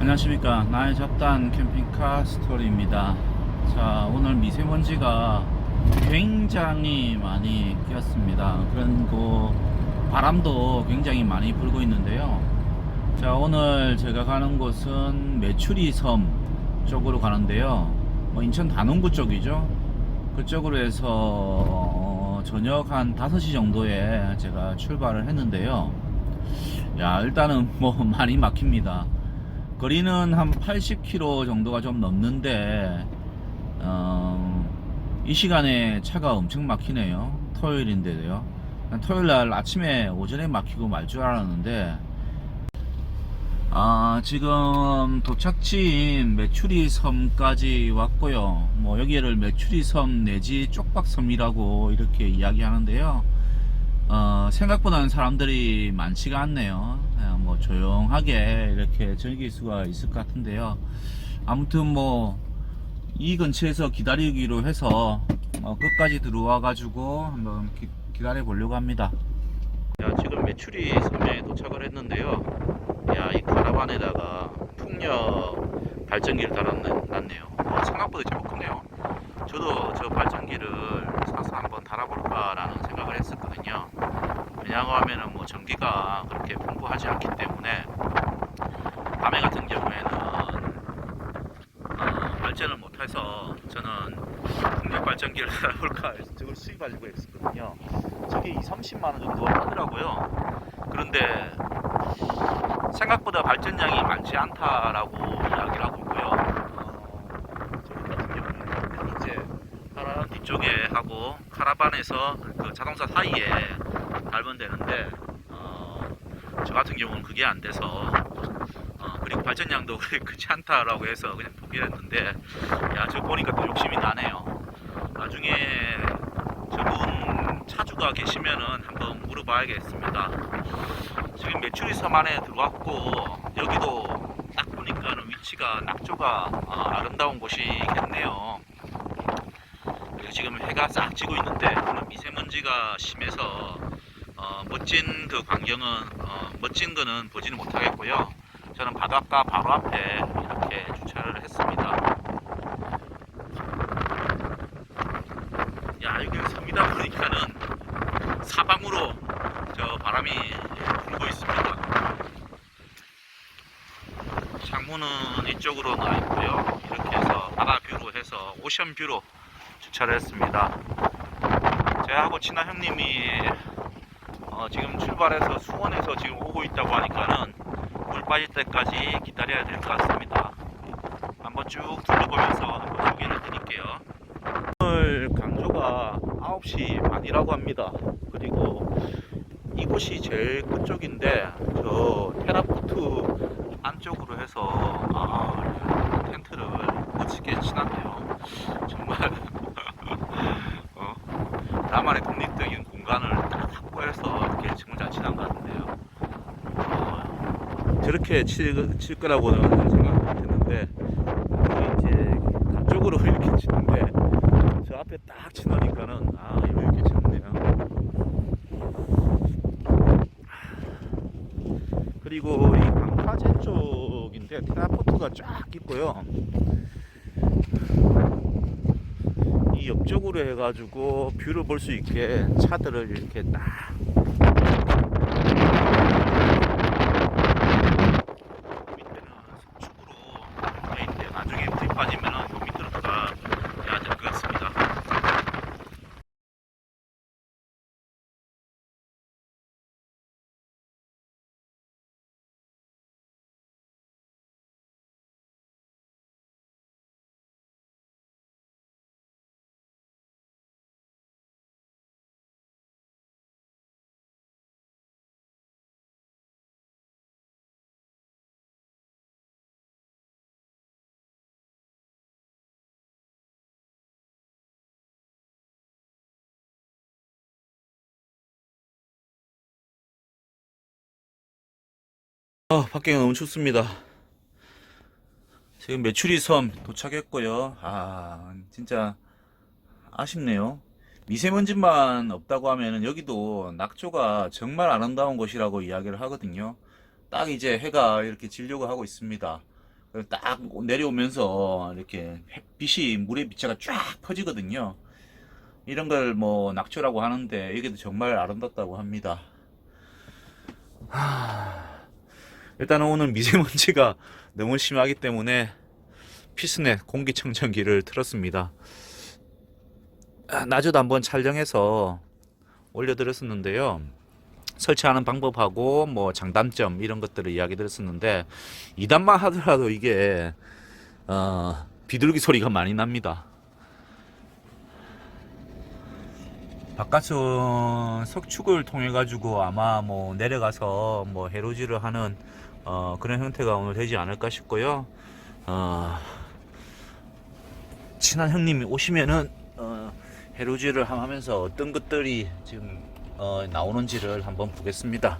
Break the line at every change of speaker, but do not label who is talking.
안녕하십니까. 나의 잡단 캠핑카 스토리입니다. 자 오늘 미세먼지가 굉장히 많이 끼었습니다. 그리고 바람도 굉장히 많이 불고 있는데요. 자 오늘 제가 가는 곳은 메추리 섬 쪽으로 가는데요. 뭐 인천 단원구 쪽이죠. 그쪽으로 해서 어, 저녁 한 5시 정도에 제가 출발을 했는데요. 야 일단은 뭐 많이 막힙니다 거리는 한 80km 정도가 좀 넘는데 어, 이 시간에 차가 엄청 막히네요. 토요일인데도요. 난 토요일 날 아침에 오전에 막히고 말 줄 알았는데 아 지금 도착지인 메추리 섬까지 왔고요. 뭐 여기를 메추리 섬 내지 쪽박섬이라고 이렇게 이야기하는데요. 어, 생각보다는 사람들이 많지가 않네요. 조용하게 이렇게 즐길 수가 있을 것 같은데요. 아무튼 뭐 이 근처에서 기다리기로 해서 어, 끝까지 들어와 가지고 한번 기, 기다려 보려고 합니다. 야, 지금 메추리 섬에 도착을 했는데요. 야, 이 카라반에다가 풍력 발전기를 달았네요. 어, 생각보다 제법 크네요. 저도 저 발전기를 사서 한번 달아볼까라는 생각을 했었거든요. 왜냐고 하면은 뭐 전기가 그렇게 풍부하지 않기 때문에 밤에 같은 경우에는 어, 발전을 못해서 저는 풍력 발전기를 달아볼까 해서 저걸 수입하려고 했었거든요. 저게 2, 30만 원 정도 하더라고요. 그런데 생각보다 발전량이 많지 않다라고 이야기를 하고 있고요. 어, 저기 같은 경우에는 이제 카라반 뒤쪽에 하고 카라반에서 그 자동차 사이에 달면 되는데 어, 저 같은 경우는 그게 안 돼서 어, 그리고 발전량도 그렇게 크지 않다라고 해서 그냥 포기를 했는데 야저 보니까 또 욕심이 나네요. 나중에 저분 차주가 계시면은 한번 물어봐야겠습니다. 지금 섬 안에 들어왔고 여기도 딱 보니까는 위치가 낙조가 어, 아름다운 곳이겠네요. 지금 해가 싹 지고 있는데 미세먼지가 심해서 어, 멋진 그 광경은 어, 멋진 거는 보지는 못하겠고요. 저는 바닷가 바로 앞에 이렇게 주차를 했습니다. 야 여기 섬이다 보니까는 사방으로 저 바람이 불고 있습니다. 창문은 이쪽으로 나 있고요. 이렇게 해서 바다 뷰로 해서 오션 뷰로 주차를 했습니다. 제하고 친한 형님이 어, 지금 출발해서 수원에서 지금 오고 있다고 하니까는 물 빠질 때까지 기다려야 될 것 같습니다. 한번 쭉 둘러보면서 한번 소개를 드릴게요. 오늘 강조가 9시 반이라고 합니다. 그리고 이곳이 제일 끝쪽인데 저 테라포트 안쪽으로 해서 아, 텐트를 멋지게 치놨네요. 정말 어, 나만의 독립적인 공간을 딱 확보해서 이렇게 정말 잘 치는 것 같은데요. 어, 저렇게 칠, 칠 거라고는 생각 못했는데 이제 그쪽으로 이렇게 치는데 저 앞에 딱 치놓으니까는 아 있게 치는데요. 그리고 이 방파제 쪽인데 테라포트가 쫙 있고요. 이 옆쪽으로 해가지고 뷰를 볼 수 있게 차들을 이렇게 딱 밑에는 석축으로 돼 있는데 나중에 불 빠지면은 요 밑으로 들어가야 될 것 같습니다. 아, 밖에가 너무 춥습니다. 지금 메추리 섬 도착했고요. 아, 진짜 아쉽네요. 미세먼지만 없다고 하면은 여기도 낙조가 정말 아름다운 곳이라고 이야기를 하거든요. 딱 이제 해가 이렇게 지려고 하고 있습니다. 딱 내려오면서 이렇게 햇빛이 물의 빛체가 쫙 퍼지거든요. 이런 걸 뭐 낙초라고 하는데 이게 정말 아름답다고 합니다. 하... 일단은 오늘 미세먼지가 너무 심하기 때문에 피스넷 공기청정기를 틀었습니다. 아, 낮에도 한번 촬영해서 올려드렸었는데요. 설치하는 방법하고 뭐 장단점 이런 것들을 이야기 드렸었는데 2단만 하더라도 이게 어, 비둘기 소리가 많이 납니다. 바깥은 석축을 통해 가지고 아마 뭐 내려가서 뭐 해로지를 하는 어, 그런 형태가 오늘 되지 않을까 싶고요. 어, 친한 형님이 오시면은 어, 해로지를 하면서 어떤 것들이 지금 어, 나오는지를 한번 보겠습니다.